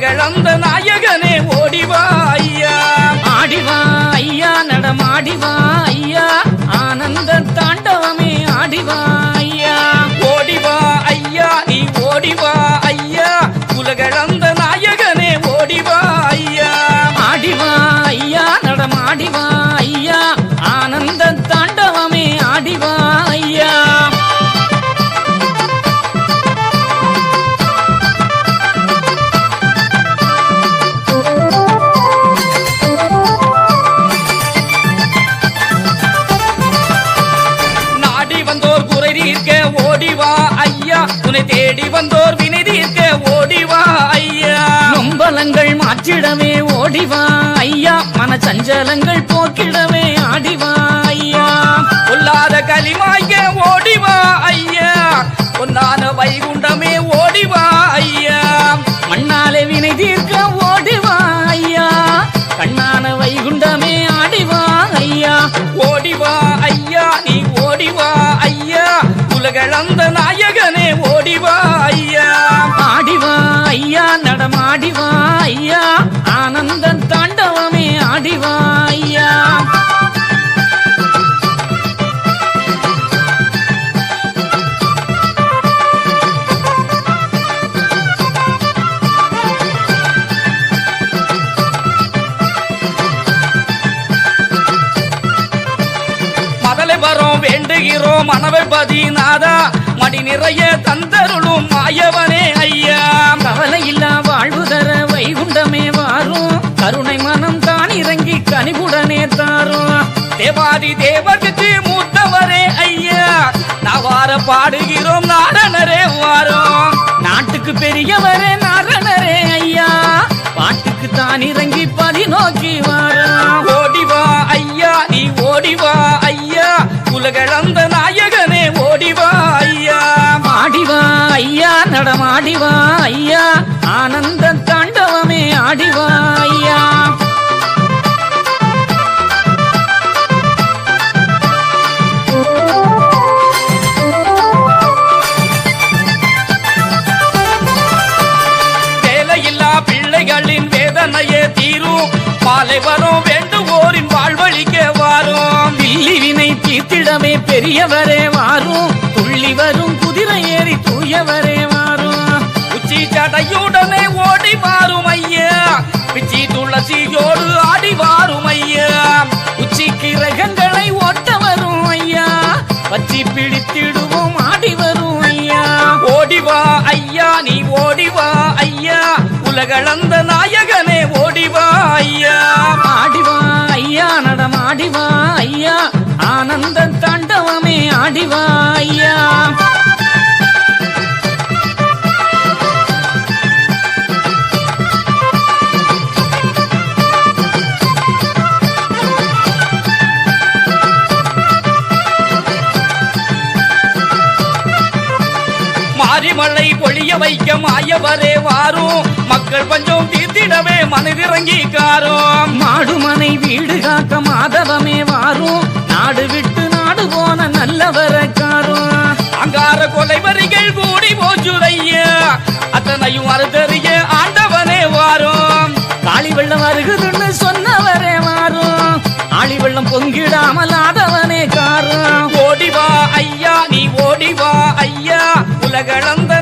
புகழந்த நாயகனே ஓடிவா ஐயா. ஆடிவா ஐயா நடமாடிவா ஐயா. ஆனந்த தாண்டவமே ஆடிவா ஐயா. ஓடிவா ஐயா நீ ஓடிவா ஐயா. புலகழந்த நாயகனே ஓடிவா ஐயா. ஆடிவா ஓடிவா ஐயா. துணை தேடி வந்தோர் வினை தீர்க்க ஓடிவா ஐயா. நொம்பலங்கள் மாற்றிடவே ஓடிவா ஐயா. மன சஞ்சலங்கள் போக்கிடவே ஆடிவா ஐயா. பொல்லாத களிமாய்க்க ஓடிவா ஐயா. பொன்னான வைகுண்ட மனவை பதினாதா மடி நிறைய தந்தருளும் மாயவனே ஐயா. கவலை இல்லா வாழ்வு தர வைகுண்டமே வாரும். கருணை மனம் தான் இறங்கி கனிவுடனே தாரும். தேவாதி தேவர்க்கு மூத்தவரே ஐயா. நவார பாடுகிறோம் நாரணரே வாரோம். நாட்டுக்கு பெரியவரே நாரணரே ஐயா. வினை பெரியவரே வாரும் துள்ளி வரும் குதிரை ஏறி தூயவரே வாரும் உச்சி சடையுடனே ஓடி வாரும் ஐயா. பிச்சி துளசியோடு ஆடி வாரும் ஐயா. உச்சி கிரகங்களை ஓட்ட வரும் ஐயா. பச்சி பிடித்திடுவோம் ஆடி வரும் ஐயா. ஓடிவா ஐயா நீ ஓடிவா ஐயா. உலகளந்த நாயகனே ஓடிவா ஐயா. ஆடிவா ஐயா நடமாடிவா ஐயா. தாண்டவமே மாரிமலை பொழிய வைக்க மாயவரே வாரும். மக்கள் பஞ்சம் தீர்த்திடவே மனதிறங்கி காரும். மாடுமனை வீடு காக்க மாதவமே வாரும். நாடு விட்டு நாடு போன கூடி அத்தனையும் அறுதறிய ஆண்டவனே வாரும். காளி வெள்ளம் வருகுதுன்னு சொன்னவரே மாறும் ஆளி வெள்ளம் பொங்கிடாமல் ஆடவனே காரும். ஓடிவா ஐயா நீ ஓடிவா ஐயா. உலகளந்த